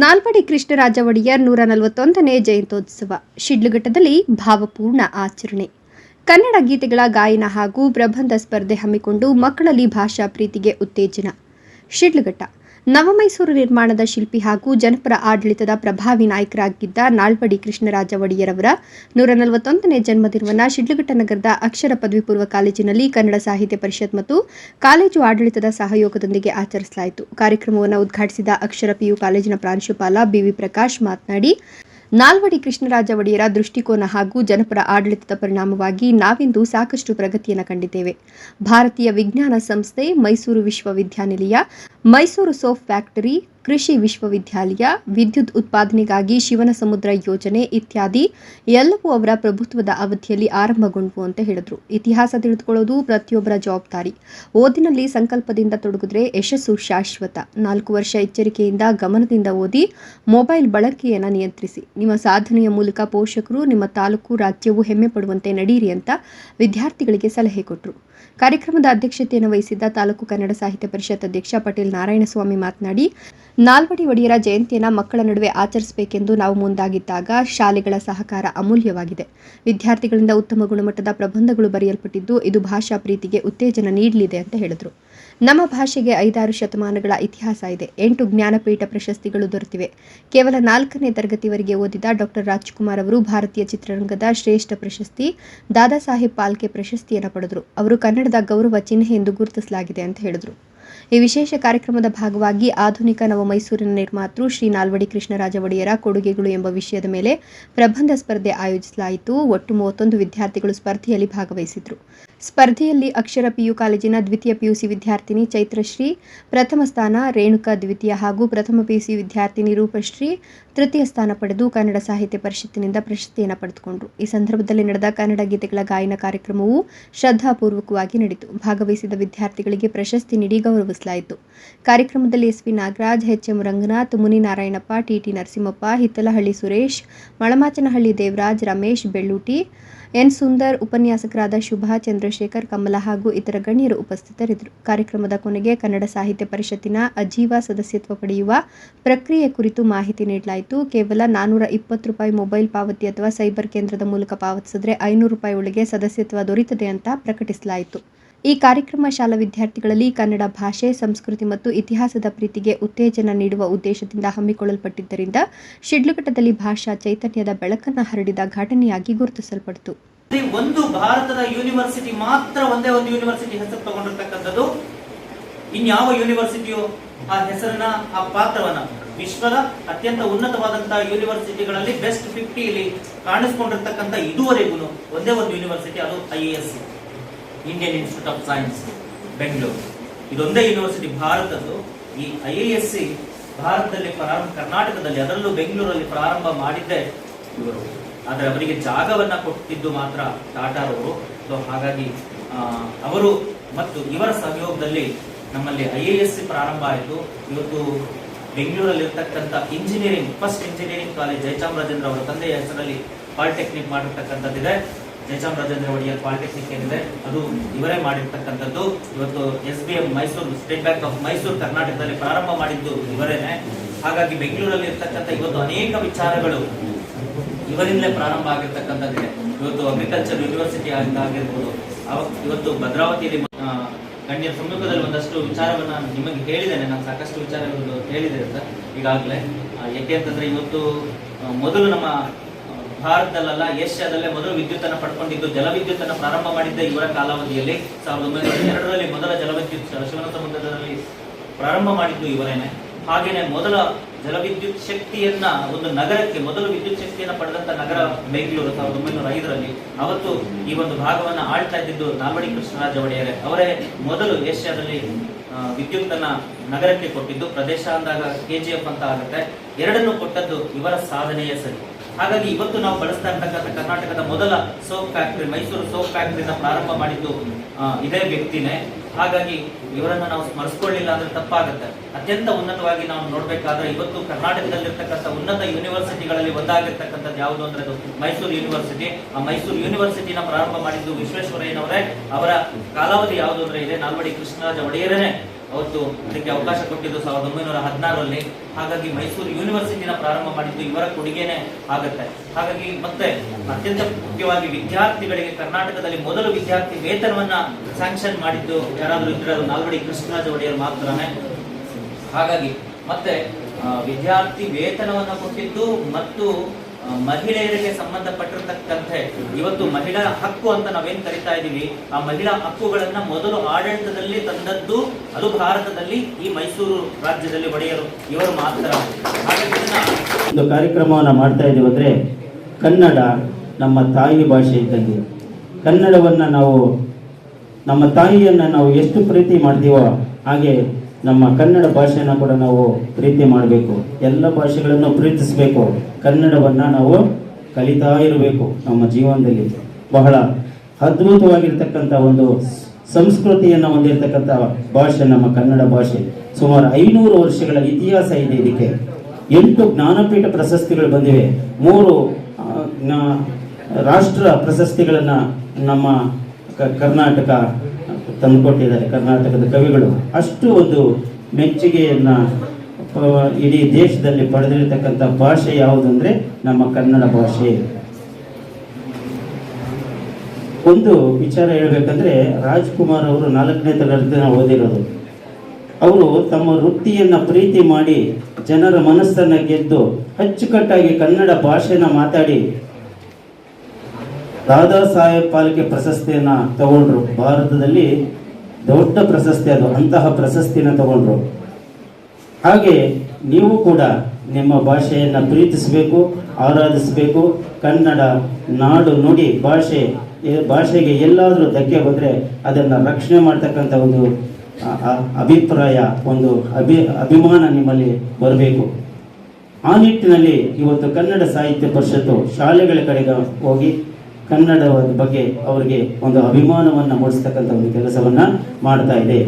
ನಾಲ್ವಡಿ ಕೃಷ್ಣರಾಜ ಒಡೆಯರ್ ನೂರ ನಲವತ್ತೊಂದನೇ ಜಯಂತ್ಯೋತ್ಸವ, ಶಿಡ್ಲಘಟ್ಟದಲ್ಲಿ ಭಾವಪೂರ್ಣ ಆಚರಣೆ. ಕನ್ನಡ ಗೀತೆಗಳ ಗಾಯನ ಹಾಗೂ ಪ್ರಬಂಧ ಸ್ಪರ್ಧೆ ಹಮ್ಮಿಕೊಂಡು ಮಕ್ಕಳಲ್ಲಿ ಭಾಷಾ ಪ್ರೀತಿಗೆ ಉತ್ತೇಜನ. ಶಿಡ್ಲಘಟ್ಟ ನವಮೈಸೂರು ನಿರ್ಮಾಣದ ಶಿಲ್ಪಿ ಹಾಗೂ ಜನಪರ ಆಡಳಿತದ ಪ್ರಭಾವಿ ನಾಯಕರಾಗಿದ್ದ ನಾಲ್ವಡಿ ಕೃಷ್ಣರಾಜ ಒಡೆಯರವರ ನೂರ ನಲವತ್ತೊಂದನೇ ಜನ್ಮದಿನವನ್ನು ಶಿಡ್ಲಘಟ್ಟ ನಗರದ ಅಕ್ಷರ ಪದವಿ ಪೂರ್ವ ಕಾಲೇಜಿನಲ್ಲಿ ಕನ್ನಡ ಸಾಹಿತ್ಯ ಪರಿಷತ್ ಮತ್ತು ಕಾಲೇಜು ಆಡಳಿತದ ಸಹಯೋಗದೊಂದಿಗೆ ಆಚರಿಸಲಾಯಿತು. ಕಾರ್ಯಕ್ರಮವನ್ನು ಉದ್ಘಾಟಿಸಿದ ಅಕ್ಷರ ಪಿಯು ಕಾಲೇಜಿನ ಪ್ರಾಂಶುಪಾಲ ಬಿವಿ ಪ್ರಕಾಶ್ ಮಾತನಾಡಿ, ನಾಲ್ವಡಿ ಕೃಷ್ಣರಾಜ ಒಡೆಯರ ದೃಷ್ಟಿಕೋನ ಹಾಗೂ ಜನಪರ ಆಡಳಿತದ ಪರಿಣಾಮವಾಗಿ ನಾವಿಂದು ಸಾಕಷ್ಟು ಪ್ರಗತಿಯನ್ನು ಕಂಡಿದ್ದೇವೆ. ಭಾರತೀಯ ವಿಜ್ಞಾನ ಸಂಸ್ಥೆ ಮೈಸೂರು ವಿಶ್ವವಿದ್ಯಾನಿಲಯ ಮೈಸೂರು ಸೋಫ್ ಫ್ಯಾಕ್ಟರಿ, ಕೃಷಿ ವಿಶ್ವವಿದ್ಯಾಲಯ, ವಿದ್ಯುತ್ ಉತ್ಪಾದನೆಗಾಗಿ ಶಿವನ ಸಮುದ್ರ ಯೋಜನೆ ಇತ್ಯಾದಿ ಎಲ್ಲವೂ ಅವರ ಪ್ರಭುತ್ವದ ಅವಧಿಯಲ್ಲಿ ಆರಂಭಗೊಂಡವು ಅಂತ ಹೇಳಿದ್ರು. ಇತಿಹಾಸ ತಿಳಿದುಕೊಳ್ಳೋದು ಪ್ರತಿಯೊಬ್ಬರ ಜವಾಬ್ದಾರಿ. ಓದಿನಲ್ಲಿ ಸಂಕಲ್ಪದಿಂದ ತೊಡಗಿದ್ರೆ ಯಶಸ್ಸು ಶಾಶ್ವತ. ನಾಲ್ಕು ವರ್ಷ ಎಚ್ಚರಿಕೆಯಿಂದ ಗಮನದಿಂದ ಓದಿ ಮೊಬೈಲ್ ಬಳಕೆಯನ್ನು ನಿಯಂತ್ರಿಸಿ. ನಿಮ್ಮ ಸಾಧನೆಯ ಮೂಲಕ ಪೋಷಕರು ನಿಮ್ಮ ತಾಲೂಕು ರಾಜ್ಯವು ಹೆಮ್ಮೆ ಪಡುವಂತೆ ನಡೆಯಿರಿ ಅಂತ ವಿದ್ಯಾರ್ಥಿಗಳಿಗೆ ಸಲಹೆ ಕೊಟ್ಟರು ಕಾರ್ಯಕ್ರಮದ ಅಧ್ಯಕ್ಷತೆಯನ್ನು ವಹಿಸಿದ್ದ ತಾಲೂಕು ಕನ್ನಡ ಸಾಹಿತ್ಯ ಪರಿಷತ್ ಅಧ್ಯಕ್ಷ ಪಟೇಲ್ ನಾರಾಯಣಸ್ವಾಮಿ ಮಾತನಾಡಿ, ನಾಲ್ವಡಿ ಒಡೆಯರ ಜಯಂತಿಯನ್ನು ಮಕ್ಕಳ ನಡುವೆ ಆಚರಿಸಬೇಕೆಂದು ನಾವು ಮುಂದಾಗಿದ್ದಾಗ ಶಾಲೆಗಳ ಸಹಕಾರ ಅಮೂಲ್ಯವಾಗಿದೆ. ವಿದ್ಯಾರ್ಥಿಗಳಿಂದ ಉತ್ತಮ ಗುಣಮಟ್ಟದ ಪ್ರಬಂಧಗಳು ಬರೆಯಲ್ಪಟ್ಟಿದ್ದು, ಇದು ಭಾಷಾ ಪ್ರೀತಿಗೆ ಉತ್ತೇಜನ ನೀಡಲಿದೆ ಅಂತ ಹೇಳಿದರು. ನಮ್ಮ ಭಾಷೆಗೆ ಐದಾರು ಶತಮಾನಗಳ ಇತಿಹಾಸ ಇದೆ. ಎಂಟು ಜ್ಞಾನಪೀಠ ಪ್ರಶಸ್ತಿಗಳು ದೊರೆತಿವೆ. ಕೇವಲ ನಾಲ್ಕನೇ ತರಗತಿವರೆಗೆ ಓದಿದ ಡಾಕ್ಟರ್ ರಾಜ್ಕುಮಾರ್ ಅವರು ಭಾರತೀಯ ಚಿತ್ರರಂಗದ ಶ್ರೇಷ್ಠ ಪ್ರಶಸ್ತಿ ದಾದಾ ಸಾಹೇಬ್ ಪಾಲ್ಕೆ ಪ್ರಶಸ್ತಿಯನ್ನು ಪಡೆದರು. ಅವರು ಕನ್ನಡದ ಗೌರವ ಚಿಹ್ನೆ ಎಂದು ಗುರುತಿಸಲಾಗಿದೆ ಅಂತ ಹೇಳಿದರು. ಈ ವಿಶೇಷ ಕಾರ್ಯಕ್ರಮದ ಭಾಗವಾಗಿ ಆಧುನಿಕ ನವ ಮೈಸೂರಿನ ನಿರ್ಮಾತೃ ಶ್ರೀ ನಾಲ್ವಡಿ ಕೃಷ್ಣರಾಜ ಒಡೆಯರ ಕೊಡುಗೆಗಳು ಎಂಬ ವಿಷಯದ ಮೇಲೆ ಪ್ರಬಂಧ ಸ್ಪರ್ಧೆ ಆಯೋಜಿಸಲಾಯಿತು. ಒಟ್ಟು ಮೂವತ್ತೊಂದು ವಿದ್ಯಾರ್ಥಿಗಳು ಸ್ಪರ್ಧೆಯಲ್ಲಿ ಭಾಗವಹಿಸಿದ್ರು. ಸ್ಪರ್ಧೆಯಲ್ಲಿ ಅಕ್ಷರ ಪಿಯು ಕಾಲೇಜಿನ ದ್ವಿತೀಯ ಪಿಯುಸಿ ವಿದ್ಯಾರ್ಥಿನಿ ಚೈತ್ರಶ್ರೀ, ಪ್ರಥಮ ಸ್ಥಾನ ರೇಣುಕಾ ದ್ವಿತೀಯ ಹಾಗೂ ಪ್ರಥಮ ಪಿಯುಸಿ ವಿದ್ಯಾರ್ಥಿನಿ ರೂಪಶ್ರೀ, ತೃತೀಯ ಸ್ಥಾನ ಪಡೆದು ಕನ್ನಡ ಸಾಹಿತ್ಯ ಪರಿಷತ್ತಿನಿಂದ ಪ್ರಶಸ್ತಿಯನ್ನು ಪಡೆದುಕೊಂಡರು. ಈ ಸಂದರ್ಭದಲ್ಲಿ ನಡೆದ ಕನ್ನಡ ಗೀತೆಗಳ ಗಾಯನ ಕಾರ್ಯಕ್ರಮವು ಶ್ರದ್ಧಾಪೂರ್ವಕವಾಗಿ ನಡೆಯಿತು. ಭಾಗವಹಿಸಿದ ವಿದ್ಯಾರ್ಥಿಗಳಿಗೆ ಪ್ರಶಸ್ತಿ ನೀಡಿ ಗೌರವಿಸಲಾಯಿತು. ಕಾರ್ಯಕ್ರಮದಲ್ಲಿ SP Nagaraj, H M Ranganath, Muni Narayanappa T T Narasimhappa, Hittalahalli Suresh, Malamachanahalli Devaraj, Ramesh Belluti N Sundar, ಉಪನ್ಯಾಸಕರಾದ ಶುಭಾ, ಚಂದ್ರಶೇಖರ್, ಕಮಲ ಹಾಗೂ ಇತರ ಗಣ್ಯರು ಉಪಸ್ಥಿತರಿದ್ದರು. ಕಾರ್ಯಕ್ರಮದ ಕೊನೆಗೆ ಕನ್ನಡ ಸಾಹಿತ್ಯ ಪರಿಷತ್ತಿನ ಅಜೀವ ಸದಸ್ಯತ್ವ ಪಡೆಯುವ ಪ್ರಕ್ರಿಯೆ ಕುರಿತು ಮಾಹಿತಿ ನೀಡಲಾಯಿತು. ಕೇವಲ ನಾನ್ನೂರ ಇಪ್ಪತ್ತು ರೂಪಾಯಿ ಮೊಬೈಲ್ ಪಾವತಿ ಅಥವಾ ಸೈಬರ್ ಕೇಂದ್ರದ ಮೂಲಕ ಪಾವತಿಸಿದ್ರೆ ಐನೂರು ರೂಪಾಯಿ ಒಳಗೆ ಸದಸ್ಯತ್ವ ದೊರೆಯುತ್ತದೆ ಅಂತ ಪ್ರಕಟಿಸಲಾಯಿತು. ಈ ಕಾರ್ಯಕ್ರಮ ಶಾಲಾ ವಿದ್ಯಾರ್ಥಿಗಳಲ್ಲಿ ಕನ್ನಡ ಭಾಷೆ, ಸಂಸ್ಕೃತಿ ಮತ್ತು ಇತಿಹಾಸದ ಪ್ರೀತಿಗೆ ಉತ್ತೇಜನ ನೀಡುವ ಉದ್ದೇಶದಿಂದ ಹಮ್ಮಿಕೊಳ್ಳಲ್ಪಟ್ಟಿದ್ದರಿಂದ ಶಿಡ್ಲಘಟ್ಟದಲ್ಲಿ ಭಾಷಾ ಚೈತನ್ಯದ ಬೆಳಕನ್ನು ಹರಡಿದ ಘಟನೆಯಾಗಿ ಗುರುತಿಸಲ್ಪಡಿತು. ಒಂದು ಭಾರತದ ಯೂನಿವರ್ಸಿಟಿ ಮಾತ್ರ ಒಂದೇ ಒಂದು ಯೂನಿವರ್ಸಿಟಿ ಹೆಸರು ತಗೊಂಡಿರ್ತಕ್ಕಂಥದ್ದು. ಇನ್ಯಾವ ಯೂನಿವರ್ಸಿಟಿಯು ಆ ಹೆಸರನ್ನ ಆ ಪಾತ್ರವನ್ನ ವಿಶ್ವದ ಅತ್ಯಂತ ಉನ್ನತವಾದಂತಹ ಯೂನಿವರ್ಸಿಟಿಗಳಲ್ಲಿ ಬೆಸ್ಟ್ ಫಿಫ್ಟಿಯಲ್ಲಿ ಕಾಣಿಸ್ಕೊಂಡಿರ್ತಕ್ಕಂಥ ಇದುವರೆಗೂ ಒಂದೇ ಒಂದು ಯೂನಿವರ್ಸಿಟಿ, ಅದು I Indian Institute of Science Bengaluru ಇದೊಂದೇ ಯೂನಿವರ್ಸಿಟಿ ಭಾರತದ್ದು. ಈ ಐ ಎಸ್ ಸಿ ಭಾರತದಲ್ಲಿ ಪ್ರಾರಂಭ, ಕರ್ನಾಟಕದಲ್ಲಿ, ಅದರಲ್ಲೂ ಬೆಂಗಳೂರಲ್ಲಿ ಪ್ರಾರಂಭ ಮಾಡಿದ್ದೇ ಇವರು. ಆದರೆ ಅವರಿಗೆ ಜಾಗವನ್ನ ಕೊಟ್ಟಿದ್ದು ಮಾತ್ರ ಟಾಟಾರವರು. ಸೊ ಹಾಗಾಗಿ ಅವರು ಮತ್ತು ಇವರ ಸಹಯೋಗದಲ್ಲಿ ನಮ್ಮಲ್ಲಿ ಐ ಎ ಎಸ್ ಸಿ ಪ್ರಾರಂಭ ಆಯಿತು. ಇವತ್ತು ಬೆಂಗಳೂರಲ್ಲಿ ಇರ್ತಕ್ಕಂಥ engineering first engineering college Jayachamarajendra ಅವರ ತಂದೆಯ ಹೆಸರಲ್ಲಿ ಪಾಲಿಟೆಕ್ನಿಕ್ ಮಾಡಿರ್ತಕ್ಕಂಥದ್ದಿದೆ. ಜಯಚಾಮರಾಜೇಂದ್ರ ಒಡೆಯರ್ ಪಾಲಿಟೆಕ್ನಿಕ್ ಏನಿದೆ, ಅದು ಇವರೇ ಮಾಡಿರ್ತಕ್ಕಂಥದ್ದು. ಇವತ್ತು S B M Mysuru, state bank of Mysuru ಕರ್ನಾಟಕದಲ್ಲಿ ಪ್ರಾರಂಭ ಮಾಡಿದ್ದು ಇವರೇನೆ. ಹಾಗಾಗಿ ಬೆಂಗಳೂರಲ್ಲಿ ಇರ್ತಕ್ಕಂಥ ಇವತ್ತು ಅನೇಕ ವಿಚಾರಗಳು ಇವರಿಂದಲೇ ಪ್ರಾರಂಭ ಆಗಿರ್ತಕ್ಕಂಥದ್ದಿದೆ. ಇವತ್ತು ಅಗ್ರಿಕಲ್ಚರ್ ಯೂನಿವರ್ಸಿಟಿ ಆಗಿರ್ಬೋದು ಇವತ್ತು ಭದ್ರಾವತಿಯಲ್ಲಿ ಗಣ್ಯರ ಸಮ್ಮುಖದಲ್ಲಿ ಒಂದಷ್ಟು ವಿಚಾರವನ್ನು ನಿಮಗೆ ಹೇಳಿದ್ದೇನೆ. ನಾನು ಸಾಕಷ್ಟು ವಿಚಾರಗಳು ಹೇಳಿದೆ ಅಂತ ಈಗಾಗಲೇ ಯಾಕೆ ಅಂತಂದ್ರೆ ಇವತ್ತು ಮೊದಲು ನಮ್ಮ ಭಾರತದಲ್ಲ ಏಷ್ಯಾದಲ್ಲೇ ಮೊದಲು ವಿದ್ಯುತ್ ಅನ್ನು ಪಡ್ಕೊಂಡಿದ್ದು ಜಲವಿದ್ಯುತ್ ಅನ್ನು ಪ್ರಾರಂಭ ಮಾಡಿದ್ದ ಇವರ ಕಾಲಾವಧಿಯಲ್ಲಿ ಸಾವಿರದ ಒಂಬೈನೂರ ಎರಡರಲ್ಲಿ ಮೊದಲ ಜಲವಿದ್ಯುತ್, ಶಿವನ ಸಮುದ್ರದಲ್ಲಿ ಪ್ರಾರಂಭ ಮಾಡಿದ್ದು ಇವರೇನೆ. ಹಾಗೇನೆ ಮೊದಲ ಜಲವಿದ್ಯುತ್ ಶಕ್ತಿಯನ್ನ ಒಂದು ನಗರಕ್ಕೆ, ಮೊದಲು ವಿದ್ಯುತ್ ಶಕ್ತಿಯನ್ನ ಪಡೆದಂತ ನಗರ ಬೆಂಗಳೂರು ಸಾವಿರದ ಒಂಬೈನೂರ ಐದರಲ್ಲಿ. ಅವತ್ತು ಈ ಒಂದು ಭಾಗವನ್ನ ಆಳ್ತಾ ಇದ್ದಿದ್ದು ನಾಲ್ವಡಿ ಕೃಷ್ಣರಾಜ ಒಡೆಯರೆ. ಅವರೇ ಮೊದಲು ಏಷ್ಯಾದಲ್ಲಿ ವಿದ್ಯುತ್ ಅನ್ನ ನಗರಕ್ಕೆ ಕೊಟ್ಟಿದ್ದು. ಪ್ರದೇಶ ಅಂದಾಗ ಕೆಜಿಎಫ್ ಅಂತ ಆಗುತ್ತೆ. ಎರಡನ್ನು ಕೊಟ್ಟದ್ದು ಇವರ ಸಾಧನೆಯೇ ಸರಿ. ಹಾಗಾಗಿ ಇವತ್ತು ನಾವು ಬಳಸ್ತಾ ಇರ್ತಕ್ಕಂಥ ಕರ್ನಾಟಕದ ಮೊದಲ ಸೋಪ್ ಫ್ಯಾಕ್ಟರಿ, ಮೈಸೂರು ಸೋಪ್ ಫ್ಯಾಕ್ಟರಿನ ಪ್ರಾರಂಭ ಮಾಡಿದ್ದು ಇದೇ ವ್ಯಕ್ತಿನೇ. ಹಾಗಾಗಿ ಇವರನ್ನ ನಾವು ಸ್ಮರಿಸ್ಕೊಳ್ಳಿಲ್ಲ ಅಂದ್ರೆ ತಪ್ಪಾಗುತ್ತೆ. ಅತ್ಯಂತ ಉನ್ನತವಾಗಿ ನಾವು ನೋಡ್ಬೇಕಾದ್ರೆ ಇವತ್ತು ಕರ್ನಾಟಕದಲ್ಲಿರ್ತಕ್ಕಂಥ ಉನ್ನತ ಯೂನಿವರ್ಸಿಟಿಗಳಲ್ಲಿ ಒಂದಾಗಿರ್ತಕ್ಕಂಥದ್ದು ಯಾವುದು ಅಂದ್ರೆ ಅದು ಮೈಸೂರು ಯೂನಿವರ್ಸಿಟಿ. ಆ ಮೈಸೂರು ಯೂನಿವರ್ಸಿಟಿನ ಪ್ರಾರಂಭ ಮಾಡಿದ್ದು ವಿಶ್ವೇಶ್ವರಯ್ಯನವರೇ. ಅವರ ಕಾಲಾವಧಿ ಯಾವುದು ಅಂದ್ರೆ ಇದೆ ನಾಲ್ವಡಿ ಕೃಷ್ಣರಾಜ ಒಡೆಯರೇ. ಅವತ್ತು ಅದಕ್ಕೆ ಅವಕಾಶ ಕೊಟ್ಟಿದ್ದು ಸಾವಿರದ ಒಂಬೈನೂರ ಹದಿನಾರರಲ್ಲಿ. ಹಾಗಾಗಿ ಮೈಸೂರು ಯೂನಿವರ್ಸಿಟಿನ ಪ್ರಾರಂಭ ಮಾಡಿದ್ದು ಇವರ ಕೊಡುಗೆನೆ ಆಗುತ್ತೆ. ಹಾಗಾಗಿ ಮತ್ತೆ ಅತ್ಯಂತ ಮುಖ್ಯವಾಗಿ ವಿದ್ಯಾರ್ಥಿಗಳಿಗೆ ಕರ್ನಾಟಕದಲ್ಲಿ ಮೊದಲು ವಿದ್ಯಾರ್ಥಿ ವೇತನವನ್ನ ಸ್ಯಾಂಕ್ಷನ್ ಮಾಡಿದ್ದು ಯಾರಾದರೂ ಇದ್ರೆ ಅದು ನಾಲ್ವಡಿ ಕೃಷ್ಣರಾಜ ಒಡೆಯರ್ ಮಾತ್ರನೇ. ಹಾಗಾಗಿ ಮತ್ತೆ ವಿದ್ಯಾರ್ಥಿ ವೇತನವನ್ನು ಕೊಟ್ಟಿದ್ದು ಮತ್ತು ಮಹಿಳೆಯರಿಗೆ ಸಂಬಂಧಪಟ್ಟಿರತಕ್ಕಂತೆ ಇವತ್ತು ಮಹಿಳಾ ಹಕ್ಕು ಅಂತ ನಾವೇನ್ ಕರಿತಾ ಇದ್ದೀವಿ ಆ ಮಹಿಳಾ ಹಕ್ಕುಗಳನ್ನ ಮೊದಲು ಆಡಳಿತದಲ್ಲಿ ತಂದದ್ದು ಅದು ಭಾರತದಲ್ಲಿ ಈ ಮೈಸೂರು ರಾಜ್ಯದಲ್ಲಿ ಒಡೆಯರು. ಇವರು ಮಾತ್ರ. ಒಂದು ಕಾರ್ಯಕ್ರಮವನ್ನು ಮಾಡ್ತಾ ಇದ್ದೀವಿ ಕನ್ನಡ ನಮ್ಮ ತಾಯಿ ಭಾಷೆ ಇದ್ದಂಗೆ. ಕನ್ನಡವನ್ನು ನಾವು ನಮ್ಮ ತಾಯಿಯನ್ನು ನಾವು ಎಷ್ಟು ಪ್ರೀತಿ ಮಾಡ್ತೀವೋ ಹಾಗೆ ನಮ್ಮ ಕನ್ನಡ ಭಾಷೆಯನ್ನು ಕೂಡ ನಾವು ಪ್ರೀತಿ ಮಾಡಬೇಕು. ಎಲ್ಲ ಭಾಷೆಗಳನ್ನು ಪ್ರೀತಿಸಬೇಕು. ಕನ್ನಡವನ್ನು ನಾವು ಕಲಿತಾ ಇರಬೇಕು ನಮ್ಮ ಜೀವನದಲ್ಲಿ. ಬಹಳ ಅದ್ಭುತವಾಗಿರ್ತಕ್ಕಂಥ ಒಂದು ಸಂಸ್ಕೃತಿಯನ್ನು ಹೊಂದಿರತಕ್ಕಂಥ ಭಾಷೆ ನಮ್ಮ ಕನ್ನಡ ಭಾಷೆ. ಸುಮಾರು ಐನೂರು ವರ್ಷಗಳ ಇತಿಹಾಸ ಇದೆ ಇದಕ್ಕೆ. ಎಂಟು ಜ್ಞಾನಪೀಠ ಪ್ರಶಸ್ತಿಗಳು ಬಂದಿವೆ. ಮೂರು ರಾಷ್ಟ್ರ ಪ್ರಶಸ್ತಿಗಳನ್ನು ನಮ್ಮ ಕರ್ನಾಟಕ ತಂದುಕೊಟ್ಟಿದ್ದಾರೆ ಕರ್ನಾಟಕದ ಕವಿಗಳು. ಅಷ್ಟು ಒಂದು ಮೆಚ್ಚುಗೆಯನ್ನು ಇಡೀ ದೇಶದಲ್ಲಿ ಪಡೆದಿರತಕ್ಕಂಥ ಭಾಷೆ ಯಾವುದಂದ್ರೆ ನಮ್ಮ ಕನ್ನಡ ಭಾಷೆ. ಒಂದು ವಿಚಾರ ಹೇಳ್ಬೇಕಂದ್ರೆ ರಾಜ್ಕುಮಾರ್ ಅವರು ನಾಲ್ಕನೇ ತರಗತಿನ ಓದಿರೋದು. ಅವರು ತಮ್ಮ ವೃತ್ತಿಯನ್ನು ಪ್ರೀತಿ ಮಾಡಿ ಜನರ ಮನಸ್ಸನ್ನ ಗೆದ್ದು ಅಚ್ಚುಕಟ್ಟಾಗಿ ಕನ್ನಡ ಭಾಷೆನ ಮಾತಾಡಿ ದಾದಾ ಸಾಹೇಬ್ ಪಾಲ್ಕೆ ಪ್ರಶಸ್ತಿಯನ್ನ ತಗೊಂಡ್ರು. ಭಾರತದಲ್ಲಿ ದೊಡ್ಡ ಪ್ರಶಸ್ತಿ ಅದು, ಅಂತಹ ಪ್ರಶಸ್ತಿಯನ್ನು ತಗೊಂಡ್ರು. ಹಾಗೆ ನೀವು ಕೂಡ ನಿಮ್ಮ ಭಾಷೆಯನ್ನು ಪ್ರೀತಿಸಬೇಕು, ಆರಾಧಿಸಬೇಕು. ಕನ್ನಡ ನಾಡು ನುಡಿ ಭಾಷೆ ಭಾಷೆಗೆ ಎಲ್ಲಾದರೂ ಧಕ್ಕೆ ಬಂದರೆ ಅದನ್ನು ರಕ್ಷಣೆ ಮಾಡ್ತಕ್ಕಂಥ ಒಂದು ಅಭಿಪ್ರಾಯ, ಒಂದು ಅಭಿ, ಅಭಿಮಾನ ನಿಮ್ಮಲ್ಲಿ ಬರಬೇಕು. ಆ ನಿಟ್ಟಿನಲ್ಲಿ ಇವತ್ತು ಕನ್ನಡ ಸಾಹಿತ್ಯ ಪರಿಷತ್ತು ಶಾಲೆಗಳ ಕಡೆಗೆ ಹೋಗಿ ಕನ್ನಡದ ಬಗ್ಗೆ ಅವರಿಗೆ ಒಂದು ಅಭಿಮಾನವನ್ನು ಮೂಡಿಸ್ತಕ್ಕಂಥ ಒಂದು ಕೆಲಸವನ್ನು ಮಾಡ್ತಾ ಇದೆ.